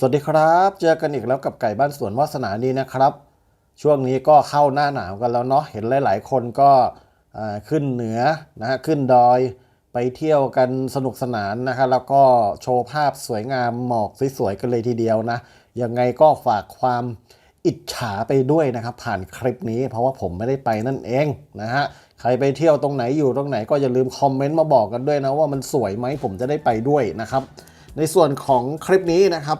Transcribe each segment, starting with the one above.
สวัสดีครับ เจอกันอีกแล้วกับไก่บ้านสวนวาสนานีนะครับ ช่วงนี้ก็เข้าหน้าหนาวกันแล้วเนาะเห็นหลาย ๆ คนก็ขึ้นเหนือนะฮะขึ้นดอยไปเที่ยวกันสนุกสนานนะครับแล้วก็โชว์ภาพสวยงามหมอกสวยๆกันเลยทีเดียวนะยังไงก็ฝากความอิจฉาไปด้วยนะครับ ผ่านคลิปนี้เพราะว่าผมไม่ได้ไปนั่นเองนะฮะใครไปเที่ยวตรงไหนอยู่ตรงไหนก็อย่าลืมคอมเมนต์มาบอกกันด้วยนะว่ามันสวยไหมผมจะได้ไปด้วยนะครับ ในส่วนของคลิปนี้นะครับ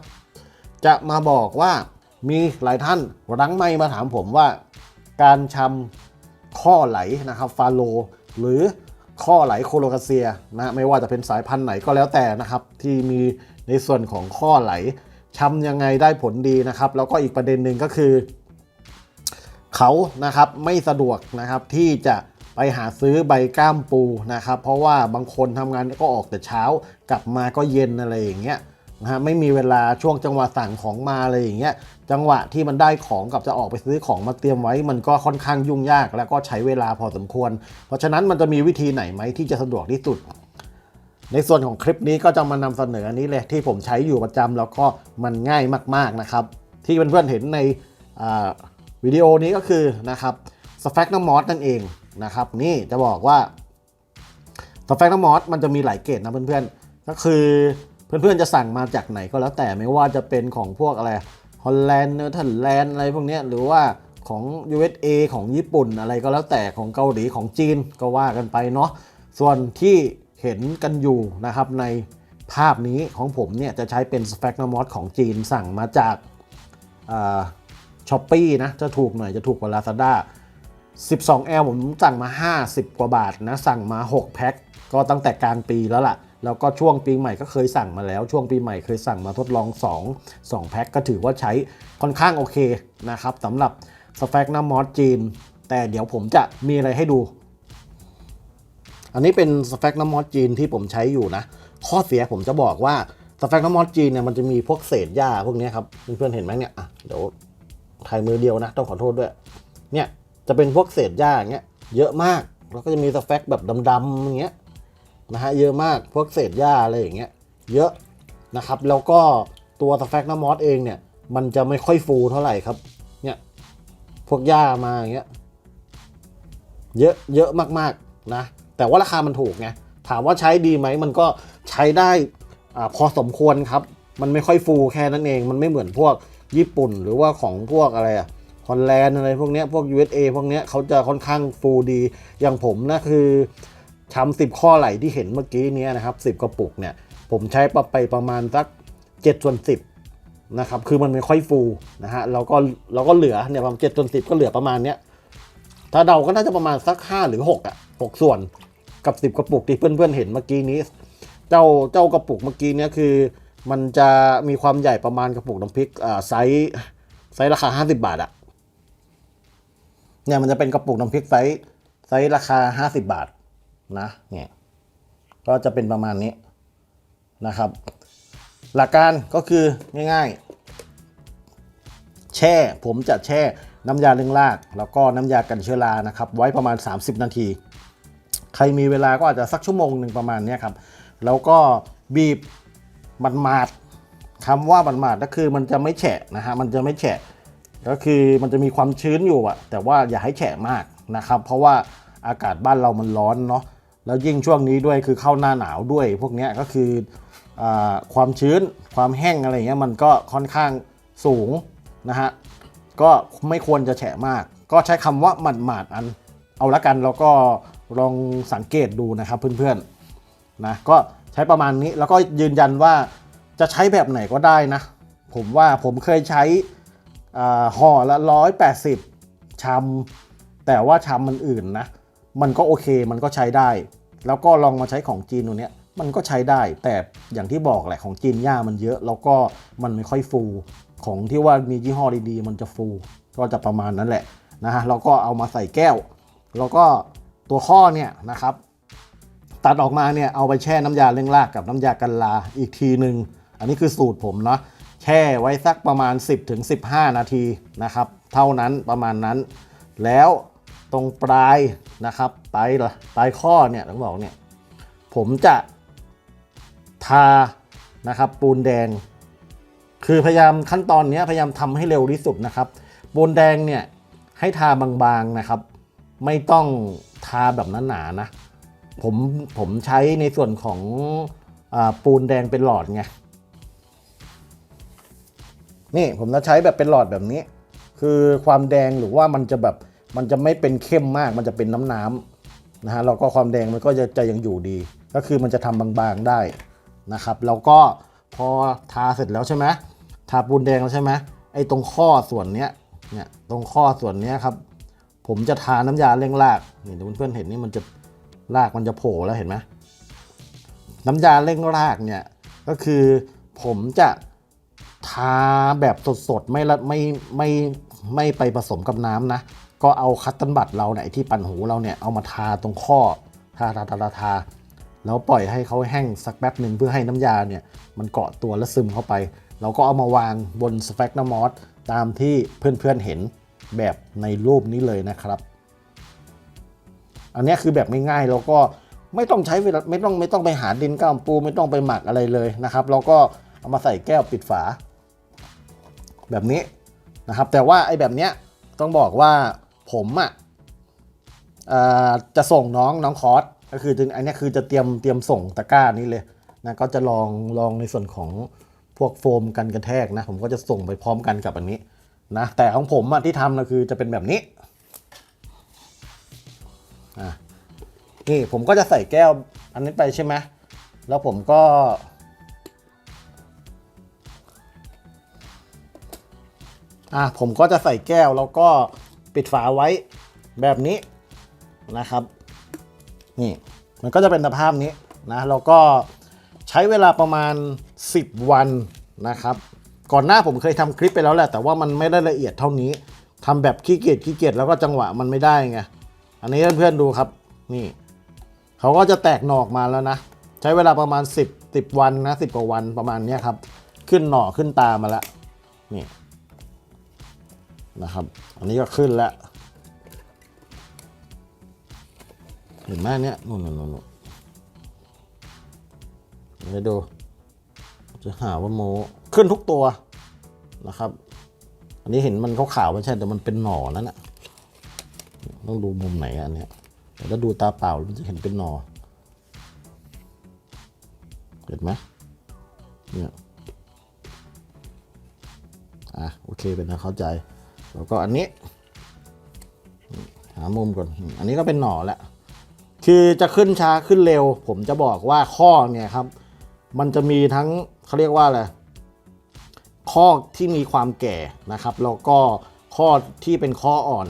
จะมาบอกว่ามีหลายท่านรังไม่มาถามผมว่า การชำข้อไหลนะครับฟาโล หรือข้อไหลโคโลคาเซียนะไม่ว่าจะเป็นสายพันธุ์ไหนก็แล้วแต่นะครับ ที่มีในส่วนของข้อไหลชำยังไงได้ผลดีนะครับ แล้วก็อีกประเด็นหนึ่งก็คือ เขานะครับไม่สะดวกนะครับที่จะไปหาซื้อใบก้ามปูนะครับ เพราะว่าบางคนทำงานก็ออกแต่เช้ากลับมาก็เย็นอะไรอย่างเงี้ย นะฮะไม่มีเวลาช่วงจังหวะสั่งของมาอะไรอย่างเงี้ยจังหวะที่มันได้ของกับจะออกไปซื้อของมาเตรียมไว้ มันก็ค่อนข้างยุ่งยาก แล้วก็ใช้เวลาพอสมควร เพราะฉะนั้นมันจะมีวิธีไหนไหมที่จะสะดวกที่สุด ในส่วนของคลิปนี้ก็จะมานำเสนออันนี้เลยที่ผมใช้อยู่ประจำแล้วก็มันง่ายมากๆนะครับ ที่เพื่อนๆเห็นในวิดีโอนี้ก็คือนะครับสแฟกน้ำมอสนั่นเองนะครับ นี่จะบอกว่าสแฟกน้ำมอสมันจะมีหลายเกรดนะเพื่อนๆก็คือ เพื่อนๆจะสั่งมาจากไหนก็แล้วแต่ไม่ว่าจะเป็นของพวกอะไรฮอลแลนด์เนเธอร์แลนด์อะไรพวกนี้หรือว่าของ USA ของญี่ปุ่นอะไรก็แล้วแต่ของเกาหลีของจีนก็ว่ากันไปเนาะส่วนที่เห็นกันอยู่นะครับในภาพนี้ของผมเนี่ยจะใช้เป็นสแฟกน้ำมอสของจีนสั่งมาจากช้อปปี้นะจะถูกหน่อยจะถูกกว่า Lazada 12L ผมสั่งมา 50 กว่าบาทนะสั่งมา 6 แพ็คก็ตั้งแต่กลางปีแล้วล่ะ แล้วก็ช่วงปีใหม่ก็เคยสั่งมาแล้ว ช่วงปีใหม่เคยสั่งมาทดลอง 2 2แพ็คก็ถือว่าใช้ค่อนข้างโอเคนะครับสำหรับสแฟกน้ำมอสจีน แต่เดี๋ยวผมจะมีอะไรให้ดู อันนี้เป็นสแฟกน้ำมอสจีนที่ผมใช้อยู่นะ ข้อเสียผมจะบอกว่าสแฟกน้ำมอสจีนเนี่ยมันจะมีพวกเศษหญ้าพวกนี้ครับเพื่อนๆเห็นไหมเนี่ยอะเดี๋ยวถ่ายมือเดียวนะ ต้องขอโทษด้วย เนี่ยจะเป็นพวกเศษหญ้าอย่างเงี้ยเยอะมากแล้วก็จะมีสแฟกแบบดำๆอย่างเงี้ย นะฮะเยอะมากพวกเศษหญ้าอะไรอย่างเงี้ยเยอะนะครับแล้วก็ตัวสแฟกน้ำมอสเองเนี่ยมันจะไม่ค่อยฟูเท่าไหร่ครับเนี่ยพวกหญ้ามาอย่างเงี้ยเยอะเยอะมากๆนะแต่ว่าราคามันถูกไงถามว่าใช้ดีไหมมันก็ใช้ได้อาพอสมควรครับ มันไม่ค่อยฟูแค่นั้นเอง มันไม่เหมือนพวกญี่ปุ่น หรือว่าของพวกอะไรอะฮอลแลนด์อะไรพวกเนี้ยพวก USA พวกเนี้ยเขาจะค่อนข้างฟูดีอย่างผมนะคือ ทำสิบข้อไหลที่เห็นเมื่อกี้นี้นะครับสิบกระปุกเนี่ยผมใช้ไปประมาณสัก7ส่วน10นะครับคือมันไม่ค่อยฟูนะฮะเราก็เราก็เหลือเนี่ยประมาณเจ็ดส่วนสิบก็เหลือประมาณเนี้ยถ้าเดาก็น่าจะประมาณสัก 5 หรือ6อะ6ส่วนกับ 10 กระปุกที่เพื่อนๆเห็นเมื่อกี้นี้ เจ้าเจ้ากระปุกเมื่อกี้เนี้ยคือ มันจะมีความใหญ่ประมาณกระปุกน้ำพริกอ่าไซส์ไซส์ราคา 50 บาทอะเนี่ยมันจะเป็นกระปุกน้ำพริกไซส์ไซส์ราคา 50 บาท นะเนี่ยก็จะเป็นประมาณนี้นะครับ หลักการก็คือง่ายๆ แช่ผมจะแช่น้ำยาเล้งราก แล้วก็น้ำยากันเชื้อรานะครับ ไว้ประมาณ 30 นาที ใครมีเวลาก็อาจจะสักชั่วโมงหนึ่งประมาณนี้ครับ แล้วก็บีบมันมาดคำว่ามันมาดก็คือมันจะไม่แฉะนะฮะมันจะไม่แฉะก็คือมันจะมีความชื้นอยู่อะแต่ว่าอย่าให้แฉะมากนะครับ เพราะว่าอากาศบ้านเรามันร้อนเนาะ แล้วยิ่งช่วงนี้ด้วยคือเข้าหน้าหนาวด้วย พวกนี้ก็คืออความชื้นความแห้งอะไรเงี้ยมันก็ค่อนข้างสูงนะฮะก็ไม่ควรจะแฉะมาก ก็ใช้คำว่าหมัดหมาดอัน เอาละกันแล้วก็ลองสังเกตดูนะครับเพื่อนๆนะก็ใช้ประมาณนี้แล้วก็ยืนยันว่าจะใช้แบบไหนก็ได้นะ ผมว่าผมเคยใช้ห่อละร้อยแปดสิบชำแต่ว่าชำมันอื่นนะ มันก็โอเคมันก็ใช้ได้ แล้วก็ลองมาใช้ของจีนตัวเนี้ยมันก็ใช้ได้ แต่อย่างที่บอกแหละของจีนหญ้ามันเยอะ แล้วก็มันไม่ค่อยฟูของที่ว่ามียี่ห้อดีๆ มันจะฟูก็จะประมาณนั้นแหละนะฮะแล้วก็เอามาใส่แก้ว แล้วก็ตัวข้อเนี่ยนะครับ ตัดออกมาเนี่ยเอาไปแช่น้ำยาเล้งรากกับน้ำยากันลาอีกทีหนึ่งอันนี้คือสูตรผมเนาะแช่ไว้สักประมาณ 10-15ถึง15นาทีนะครับ เท่านั้นประมาณนั้น แล้ว ตรงปลายนะครับปลายหรอปลายข้อเนี่ยต้องบอกเนี่ยผมจะทานะครับปูนแดง คือพยายามขั้นตอนนี้พยายามทำให้เร็วที่สุดนะครับ ปูนแดงเนี่ยให้ทาบางๆนะครับ ไม่ต้องทาแบบหนาๆนะผมผมใช้ในส่วนของอปูนแดงเป็นหลอดไงนี่ผมจะใช้แบบเป็นหลอดแบบนี้ คือความแดงหรือว่ามันจะแบบ มันจะไม่เป็นเข้มมากมันจะเป็นน้ำๆนะฮะแล้วก็ความแดงมันก็จะจะยังอยู่ดี ก็คือมันจะทำบางๆได้นะครับ แล้วก็พอทาเสร็จแล้วใช่ไหมทาปูนแดงแล้วใช่ไหมไอ้ตรงข้อส่วนเนี้ยเนี่ยตรงข้อส่วนเนี้ยครับ ผมจะทาน้ำยาเร่งรากนี่เดี๋ยวเพื่อนๆเห็นนี่มันจะรากมันจะโผล่แล้วเห็นไหมน้ำยาเร่งรากเนี่ยก็คือผมจะทาแบบสดๆไม่ละไม่ไม่ไม่ไปผสมกับน้ำนะ ก็เอาคัตเตันบัตเราเนี่ยไอ้ที่ปั่นหูเราเนี่ยเอามาทาตรงข้อทาทาทาทาทาแล้วปล่อยให้เขาแห้งสักแป๊บหนึ่งเพื่อให้น้ำยาเนี่ยมันเกาะตัวและซึมเข้าไป เราก็เอามาวางบนสแฟกน้ำมอสตามที่เพื่อนๆเห็นแบบในรูปนี้เลยนะครับ อันนี้คือแบบง่ายๆแล้วก็ไม่ต้องใช้เวลาไม่ต้องไม่ต้องไปหาดินก้ามปู ไม่ต้องไปหมักอะไรเลยนะครับแล้วก็เอามาใส่แก้วปิดฝา แบบนี้นะครับ แต่ว่าไอ้แบบเนี้ยต้องบอกว่า ผมอะเอ่อจะส่งน้องน้องคอร์สก็คืออันนี้คือจะเตรียมเตรียมส่งตะกร้านี้เลยนะก็จะลองลองในส่วนของพวกโฟมกันกระแทกนะ ผมก็จะส่งไปพร้อมกันกับอันนี้นะแต่ของผมอะที่ทำนะคือจะเป็นแบบนี้อะนี่ผมก็จะใส่แก้วอันนี้ไปใช่ไหมแล้วผมก็อะผมก็จะใส่แก้วแล้วก็ ปิดฝาไว้แบบนี้นะครับ นี่มันก็จะเป็นสภาพนี้นะแล้วก็ใช้เวลาประมาณ 10 วันนะครับ ก่อนหน้าผมเคยทำคลิปไปแล้วแหละ แต่ว่ามันไม่ได้ละเอียดเท่านี้ทำแบบขี้เกียจขี้เกียจแล้วก็จังหวะมันไม่ได้ไงอันนี้เพื่อนๆดูครับนี่เขาก็จะแตกหนอกมาแล้วนะ ใช้เวลาประมาณ 10 10วันนะ10กว่าวันประมาณนี้ครับ ขึ้นหน่อขึ้นตามาแล้วนี่ นะครับ อันนี้ก็ขึ้นแล้ว เห็นไหมเนี่ยนู่นนู่นนู่นดู จะหาว่าโมขึ้นทุกตัวนะครับ อันนี้เห็นมันขาวๆไม่ใช่แต่มันเป็นหน่อนั่นแหะต้องดูมุมไหนอะอันเนี้ยแต่ถ้าดูตาเปล่ามันจะเห็นเป็นหนอเห็นไหมเนี่ย อะ โอเคเป็นนะเข้าใจ แล้วก็อันนี้ หามุมก่อน อันนี้ก็เป็นหน่อแหละคือจะขึ้นช้าขึ้นเร็ว ผมจะบอกว่าข้อเนี่ยครับ มันจะมีทั้งเขาเรียกว่าอะไรข้อที่มีความแก่นะครับ แล้วก็ข้อที่เป็นข้ออ่อน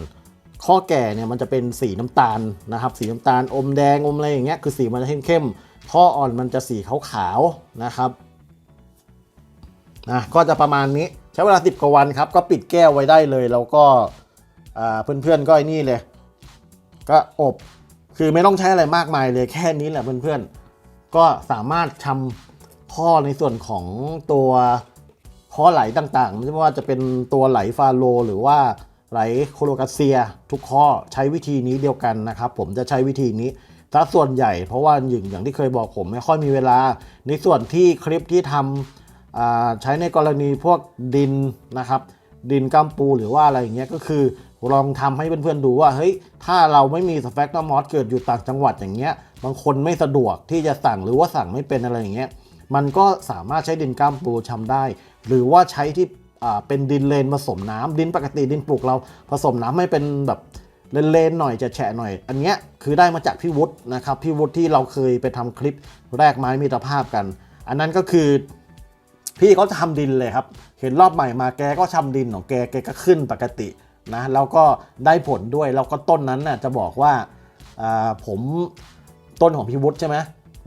ข้อแก่เนี่ยมันจะเป็นสีน้ำตาลนะครับ สีน้ำตาลอมแดงอมอะไรอย่างเงี้ยคือสีมันจะเข้มๆข้ออ่อนมันจะสีขาวๆนะครับนะก็จะประมาณนี้ ช้เวลา 10 กว่าวันครับ ก็ปิดแก้วไว้ได้เลย แล้วก็เพื่อนๆก็ไอ้นี่เลย ก็อบ คือไม่ต้องใช้อะไรมากมายเลยแค่นี้แหละเพื่อนๆ ก็สามารถทำข้อในส่วนของตัวข้อไหลต่างๆ ไม่ว่าจะเป็นตัวไหลฟาโล หรือว่าไหลโคโลกาเซีย ทุกข้อใช้วิธีนี้เดียวกันนะครับ ผมจะใช้วิธีนี้ถ้าส่วนใหญ่เพราะว่าอย่างอย่างที่เคยบอกผมไม่ค่อยมีเวลา ในส่วนที่คลิปที่ทำอ่า ใช้ในกรณีพวกดินนะครับ ดินกัมปูหรือว่าอะไรอย่างเงี้ยก็คือลองทำให้เพื่อนๆดูว่าเฮ้ยถ้าเราไม่มีสแฟกตอร์มอสเกิดอยู่ต่างจังหวัดอย่างเงี้ยบางคนไม่สะดวกที่จะสั่งหรือว่าสั่งไม่เป็นอะไรอย่างเงี้ยมันก็สามารถใช้ดินกัมปูทำได้ หรือว่าใช้ที่เป็นดินเลนผสมน้ำดินปกติดินปลูกเราผสมน้ำให้เป็นแบบเลนๆหน่อยจะแฉะหน่อย อันเนี้ยคือได้มาจากพี่วุฒินะครับพี่วุฒิที่เราเคยไปทำคลิปแรกไม้มิตรภาพกัน อันนั้นก็คือ พี่เขาทำดินเลยครับ เห็นรอบใหม่มาแกก็ทำดินของแกแกก็ขึ้นปกตินะแล้วก็ได้ผลด้วยแล้วก็ต้นนั้นน่ะจะบอกว่าอ่าผมต้นของพี่วุฒิใช่ไหม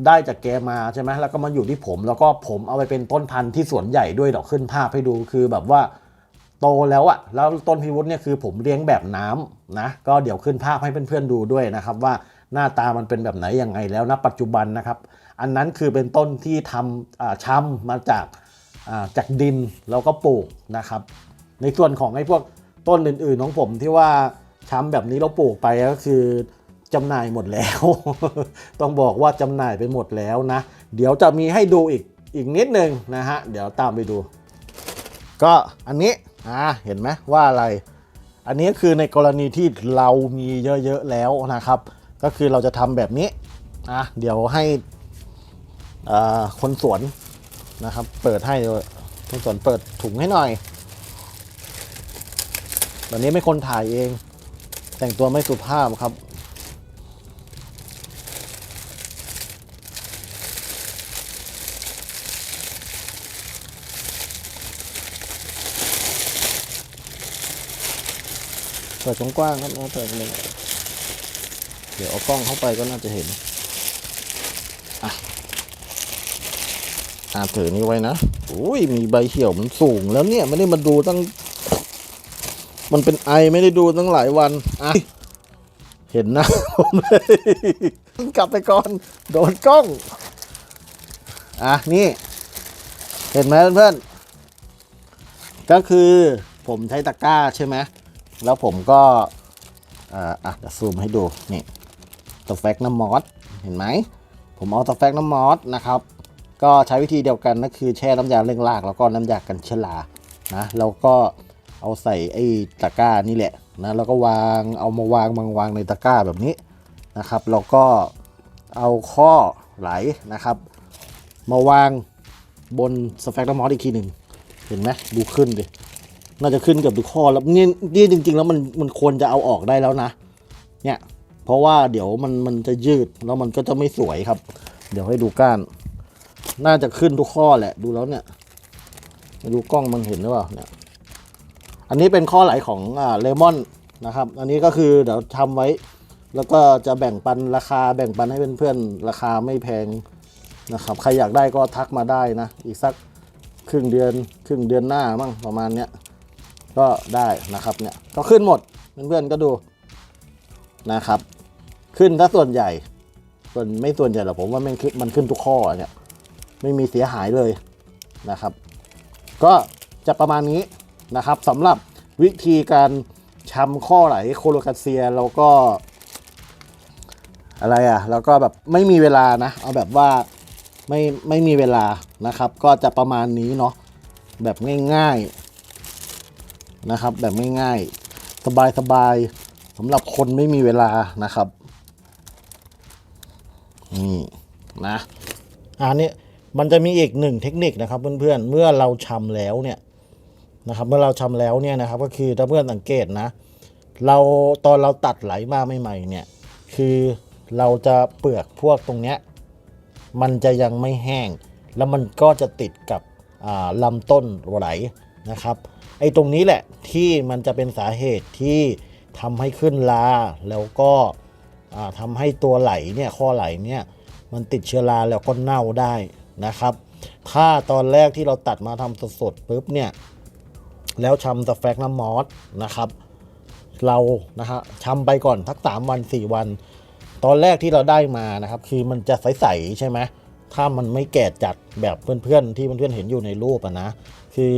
ได้จากแกมาใช่ไหมแล้วก็มาอยู่ที่ผม แล้วก็ผมเอาไปเป็นต้นพันธุ์ที่สวนใหญ่ด้วยดอกขึ้นภาพให้ดูคือแบบว่าโตแล้วอะแล้วต้นพิวุฒิเนี่ยคือผมเลี้ยงแบบน้ำนะก็เดี๋ยวขึ้นภาพให้เพื่อนๆดูด้วยนะครับว่าหน้าตามันเป็นแบบไหนยังไงแล้วนะปัจจุบันนะครับ อันนั้นคือเป็นต้นที่ทำอ่าช้ำมาจาก จากดินแล้วก็ปลูกนะครับ ในส่วนของไอ้พวกต้นอื่นๆของผมที่ว่าช้ำแบบนี้เราปลูกไปก็คือจำหน่ายหมดแล้ว ต้องบอกว่าจำหน่ายไปหมดแล้วนะ เดี๋ยวจะมีให้ดูอีกอีกนิดนึงนะฮะ เดี๋ยวตามไปดู ก็อันนี้อ่าเห็นไหมว่าอะไร อันนี้คือในกรณีที่เรามีเยอะๆแล้วนะครับ ก็คือเราจะทำแบบนี้อะเดี๋ยวให้คนสวน นะครับ เปิดให้เลยคนสวนเปิดถุงให้หน่อยวันนี้ไม่คนถ่ายเอง แต่งตัวไม่สุภาพครับเปิดกว้างๆครับเปิดเลยเดี๋ยวเอากล้องเข้าไปก็น่าจะเห็น อะ อาถือนี้ไว้นะอุ้ยมีใบเหี่ยวมันสูงแล้วเนี่ยไม่ได้มาดูตั้ง มันเป็นไอไม่ได้ดูตั้งหลายวันอะเห็นนะผมเลยกลับไปก่อน โดนกล้อง อะนี่ เห็นไหมเพื่อนก็คือผมใช้ตะกร้าใช่ไหมแล้วผมก็อ่าอะซูมให้ดูนี่สแฟกน้ำมอสเห็นไหมผมเอาสแฟกน้ำมอสนะครับ ก็ใช้วิธีเดียวกันก็คือแช่น้ำยาเร่งรากแล้วก็น้ำยากันเชื้อรานะแล้วก็เอาใส่ไอ้ตะกร้านี่แหละนะแล้วก็วางเอามาวางวางวางในตะกร้าแบบนี้นะครับแล้วก็เอาข้อไหลนะครับ มาวางบนสแฟกน้ำมอสอีกทีหนึ่งเห็นไหมดูขึ้นดิน่าจะขึ้นเกับทุกข้อแล้วนี่นี่จริง ๆ แล้วมันมันควรจะเอาออกได้แล้วนะ เนี่ยเพราะว่าเดี๋ยวมันมันจะยืดแล้วมันก็จะไม่สวยครับ เดี๋ยวให้ดูก้าน น่าจะขึ้นทุกข้อแหละ ดูแล้วเนี่ยไม่รู้กล้องมันเห็นหรือเปล่าเนี่ย อันนี้เป็นข้อไหลของอ่าเลมอนนะครับ อันนี้ก็คือเดี๋ยวทำไว้ แล้วก็จะแบ่งปันราคาแบ่งปันให้เพื่อนๆราคาไม่แพงนะครับ ใครอยากได้ก็ทักมาได้นะ อีกสักครึ่งเดือนครึ่งเดือนหน้ามั่งประมาณเนี้ยก็ได้นะครับเนี่ยก็ขึ้นหมดเพื่อนๆก็ดูนะครับ ขึ้นถ้าส่วนใหญ่ ส่วนไม่ส่วนใหญ่หรอกผมว่ามันขึ้นมันขึ้นทุกข้อเนี่ย ไม่มีเสียหายเลยนะครับ ก็จะประมาณนี้นะครับสำหรับวิธีการชำข้อไหลโคโลคาเซียแล้วก็ อะไรอะ แล้วก็แบบไม่มีเวลานะ เอาแบบว่าไม่ไม่มีเวลานะครับ ก็จะประมาณนี้เนาะแบบง่ายๆนะครับ แบบง่ายๆสบายๆสำหรับคนไม่มีเวลานะครับนี่นะอันนี้ มันจะมีอีกหนึ่งเทคนิคนะครับเพื่อนๆเมื่อเราชำแล้วเนี่ยนะครับ เมื่อเราชำแล้วเนี่ยนะครับ ก็คือถ้าเพื่อนสังเกตนะ เราตอนเราตัดไหลมาใหม่ๆเนี่ย คือเราจะเปลือกพวกตรงเนี้ยมันจะยังไม่แห้ง แล้วมันก็จะติดกับลำต้นไหลนะครับไอ้ตรงนี้แหละที่มันจะเป็นสาเหตุที่ทำให้ขึ้นลาแล้วก็ทำให้ตัวไหลเนี่ยข้อไหลเนี่ยมันติดเชื้อราแล้วก็เน่าได้ นะครับ ถ้าตอนแรกที่เราตัดมาทำสดๆปุ๊บเนี่ย แล้วชำสแฟกน้ำมอสนะครับ เรานะฮะชำไปก่อนทักสามวันสี่วัน ตอนแรกที่เราได้มานะครับ คือมันจะใสๆใช่ไหมถ้ามันไม่แก่จัดแบบเพื่อนๆที่เพื่อนๆเห็นอยู่ในรูปอะนะ คือ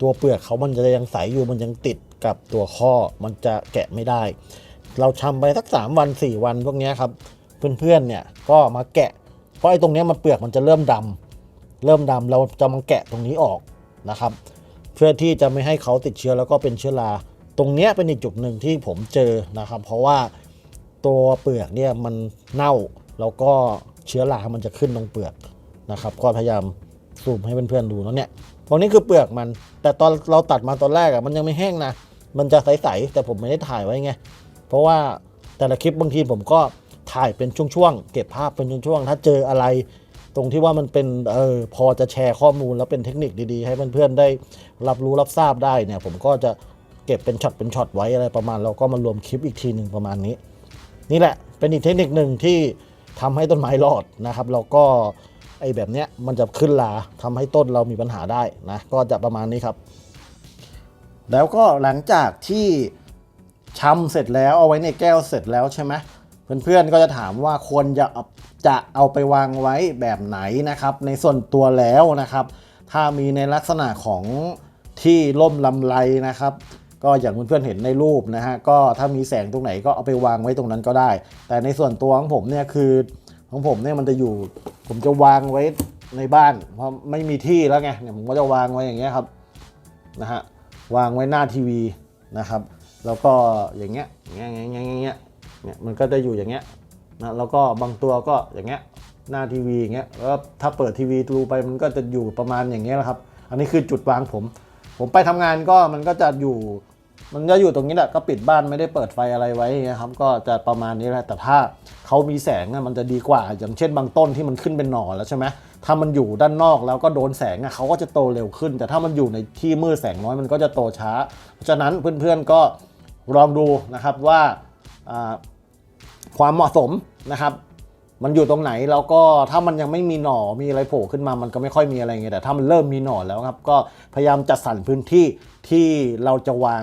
ตัวเปลือกเขามันจะยังใสอยู่มันยังติดกับตัวข้อมันจะแกะไม่ได้ เราชำไปสักสามวันสี่วันพวกนี้ครับ เพื่อนๆเนี่ยก็มาแกะ เพราะไอ้ตรงนี้มันเปลือกมันจะเริ่มดำเริ่มดำเราจะมาแกะตรงนี้ออกนะครับ เพื่อที่จะไม่ให้เขาติดเชื้อแล้วก็เป็นเชื้อราตรงนี้เป็นอีกจุดหนึ่งที่ผมเจอนะครับ เพราะว่าตัวเปลือกเนี่ยมันเน่าแล้วก็เชื้อรา มันจะขึ้นตรงเปลือกนะครับ ก็พยายามซูมให้เพื่อนๆดูเนาะเนี่ยพวกนี้คือเปลือกมัน แต่ตอนเราตัดมาตอนแรกอะ่ะมันยังไม่แห้งนะ มันจะใสๆแต่ผมไม่ได้ถ่ายไว้ไง เพราะว่าแต่ละคลิปบางทีผมก็ ถ่ายเป็นช่วงๆ เก็บภาพเป็นช่วงๆ ถ้าเจออะไร ตรงที่ว่ามันเป็นเออพอจะแชร์ข้อมูลแล้วเป็นเทคนิคดีๆ ให้เพื่อนๆได้รับรู้รับทราบได้เนี่ยผมก็จะเก็บเป็นช็อตเป็นช็อตไว้อะไรประมาณแล้วก็มารวมคลิปอีกทีหนึ่งประมาณนี้ นี่แหละเป็นอีกเทคนิคหนึ่งที่ทำให้ต้นไม้รอดนะครับแล้วก็ไอ้แบบเนี้ยมันจะขึ้นลาทำให้ต้นเรามีปัญหาได้นะก็จะประมาณนี้ครับ แล้วก็หลังจากที่ชำเสร็จแล้วเอาไว้ในแก้วเสร็จแล้วใช่ไหม เพื่อนๆก็จะถามว่าควรจะเอาจะเอาไปวางไว้แบบไหนนะครับ ในส่วนตัวแล้วนะครับ ถ้ามีในลักษณะของที่ร่มลำไรนะครับ ก็อย่างเพื่อนๆเห็นในรูปนะฮะก็ถ้ามีแสงตรงไหนก็เอาไปวางไว้ตรงนั้นก็ได้ แต่ในส่วนตัวของผมเนี่ยคือของผมเนี่ยมันจะอยู่ ผมจะวางไว้ในบ้าน เพราะไม่มีที่แล้วไงเนี่ยผมก็จะวางไว้อย่างเงี้ยครับนะฮะวางไว้หน้าทีวีนะครับ แล้วก็อย่างเงี้ยอย่างเงี้ยอย่างเงี้ย เนี่ยมันก็จะอยู่อย่างเงี้ยนะแล้วก็บางตัวก็อย่างเงี้ยหน้าทีวีอย่างเงี้ยแล้วถ้าเปิดทีวีดูไปมันก็จะอยู่ประมาณอย่างเงี้ยแหละครับ อันนี้คือจุดวางผม ผมไปทำงานก็มันก็จะอยู่ มันก็อยู่ตรงนี้แหละก็ปิดบ้านไม่ได้เปิดไฟอะไรไว้อย่างเงี้ยครับก็จะประมาณนี้แหละแต่ถ้าเขามีแสงมันจะดีกว่า อย่างเช่นบางต้นที่มันขึ้นเป็นหน่อแล้วใช่ไหมถ้ามันอยู่ด้านนอกแล้วก็โดนแสงอะเขาก็จะโตเร็วขึ้น แต่ถ้ามันอยู่ในที่มืดแสงน้อยมันก็จะโตช้า เพราะฉะนั้นเพื่อนๆก็ลองดูนะครับว่า ความเหมาะสมนะครับ มันอยู่ตรงไหนแล้วก็ถ้ามันยังไม่มีหน่อมีอะไรโผล่ขึ้นมามันก็ไม่ค่อยมีอะไรเงี้ยแต่ถ้ามันเริ่มมีหน่อแล้วครับ ก็พยายามจัดสรรพื้นที่ที่เราจะวาง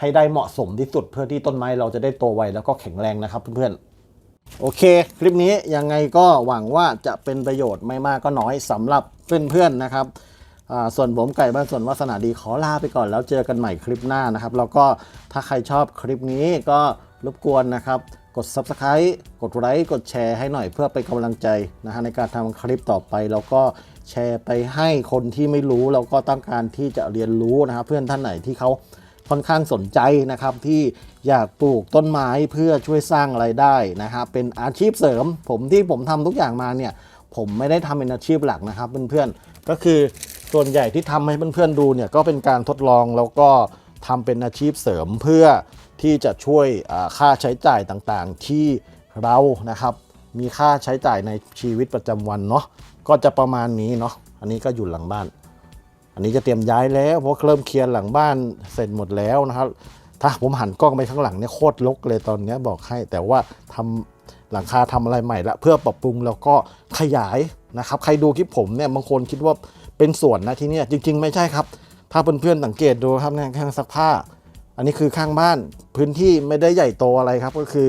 ให้ได้เหมาะสมที่สุดเพื่อที่ต้นไม้เราจะได้โตไวแล้วก็แข็งแรงนะครับเพื่อนๆโอเค คลิปนี้ยังไงก็หวังว่าจะเป็นประโยชน์ไม่มากก็น้อยสำหรับเพื่อนๆนะครับส่วนผมไก่บ้านส่วนวาสนาดีขอลาไปก่อนแล้วเจอกันใหม่คลิปหน้านะครับ แล้วก็ถ้าใครชอบคลิปนี้ก็รบกวนนะครับ ด Subscribe กดไลค์กดแชร์ให้หน่อยเพื่อเป็นกำลังใจนะฮะในการทำคลิปต่อไป แล้วก็แชร์ไปให้คนที่ไม่รู้แล้วก็ต้องการที่จะเรียนรู้นะครับเพื่อนท่านไหนที่เขาค่อนข้างสนใจนะครับที่อยากปลูกต้นไม้เพื่อช่วยสร้างไรายได้นะครับเป็นอาชีพเสริม ผมที่ผมทำทุกอย่างมาเนี่ยผมไม่ได้ทำเป็นอาชีพหลักนะครับเพื่อนๆก็คือส่วนใหญ่ที่ทำให้เพื่อนๆดูเนี่ยก็เป็นการทดลองแล้วก็ ทำเป็นอาชีพเสริมเพื่อที่จะช่วยค่าใช้จ่ายต่างๆ ที่เรานะครับ มีค่าใช้จ่ายในชีวิตประจำวันเนาะก็จะประมาณนี้เนาะอันนี้ก็อยู่หลังบ้าน อันนี้จะเตรียมย้ายแล้ว เพราะเริ่มเคลียร์หลังบ้านเสร็จหมดแล้วนะครับ ถ้าผมหันกล้องไปข้างหลังเนี่ยโคตรรกเลยตอนนี้บอกให้ แต่ว่าทำหลังคาทำอะไรใหม่ละเพื่อปรับปรุงแล้วก็ขยายนะครับ ใครดูคลิปผมเนี่ยบางคนคิดว่าเป็นส่วนนะที่นี่จริง ๆ ไม่ใช่ครับ ถ้าเพื่อนๆสังเกตดูครับเนี่ยข้างซักผ้า อันนี้คือข้างบ้านพื้นที่ไม่ได้ใหญ่โตอะไรครับ ก็คือ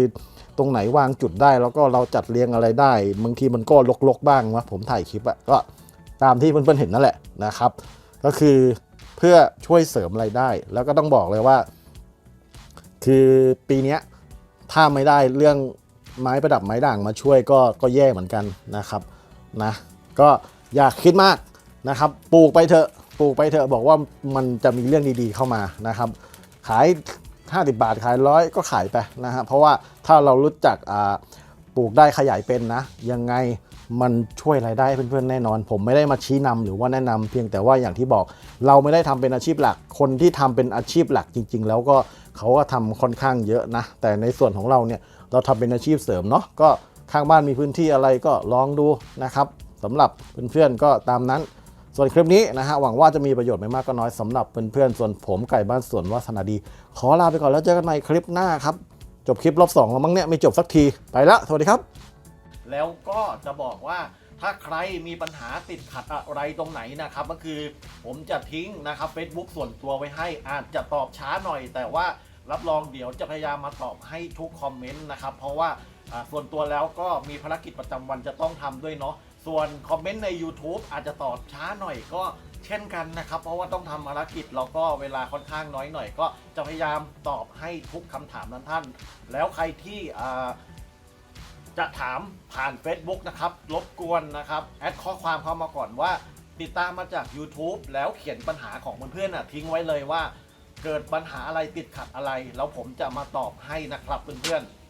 ตรงไหนวางจุดได้ แล้วก็เราจัดเรียงอะไรได้บางทีมันก็ลกๆบ้างนะผมถ่ายคลิปอะก็ตามที่เพื่อนๆเห็นนั่นแหละนะครับ ก็คือเพื่อช่วยเสริมรายได้ แล้วก็ต้องบอกเลยว่า คือปีนี้ถ้าไม่ได้เรื่องไม้ประดับไม้ด่างมาช่วยก็ก็แย่เหมือนกันนะครับนะก็อย่าคิดมากนะครับ ปลูกไปเถอะ ลูกไปเถอะบอกว่ามันจะมีเรื่องดีๆเข้ามานะครับ ขาย 50 บาทขายร้อยก็ขายไปนะฮะเพราะว่าถ้าเรารู้จักปลูกได้ขยายเป็นนะ ยังไงมันช่วยรายได้เพื่อนๆแน่นอน ผมไม่ได้มาชี้นำหรือว่าแนะนำเพียงแต่ว่าอย่างที่บอก เราไม่ได้ทำเป็นอาชีพหลัก คนที่ทำเป็นอาชีพหลักจริง ๆ แล้วก็เขาก็ทำค่อนข้างเยอะนะ แต่ในส่วนของเราเนี่ยเราทำเป็นอาชีพเสริมเนาะก็ข้างบ้านมีพื้นที่อะไรก็ลองดูนะครับสำหรับเพื่อนๆก็ตามนั้น ส่วนคลิปนี้นะฮะหวังว่าจะมีประโยชน์ไม่มากก็น้อยสำหรับเพื่อนๆส่วนผมไก่บ้านสวนวาสนาดี ขอลาไปก่อนแล้วเจอกันใหม่คลิปหน้าครับ จบคลิปรอบสองแล้วมั้งเนี่ยไม่จบสักทีไปละสวัสดีครับ แล้วก็จะบอกว่าถ้าใครมีปัญหาติดขัดอะไรตรงไหนนะครับ ก็คือผมจะทิ้งนะครับ Facebook ส่วนตัวไว้ให้อาจจะตอบช้าหน่อย แต่ว่ารับรองเดี๋ยวจะพยายามมาตอบให้ทุกคอมเมนต์นะครับ เพราะว่าอ่าส่วนตัวแล้วก็มีภารกิจประจำวันจะต้องทำด้วยเนาะ ส่วนคอมเมนต์ใน YouTube อาจจะตอบช้าหน่อยก็เช่นกันนะครับ เพราะว่าต้องทำภารกิจแล้วก็เวลาค่อนข้างน้อยหน่อย ก็จะพยายามตอบให้ทุกคำถามนั้นท่าน แล้วใครที่จะถามผ่าน Facebook นะครับรบกวนนะครับแอดข้อความเข้ามาก่อนว่า ติดตามมาจาก YouTube แล้วเขียนปัญหาของเพื่อนๆน่ะทิ้งไว้เลยว่า เกิดปัญหาอะไรติดขัดอะไร แล้วผมจะมาตอบให้นะครับเพื่อนๆ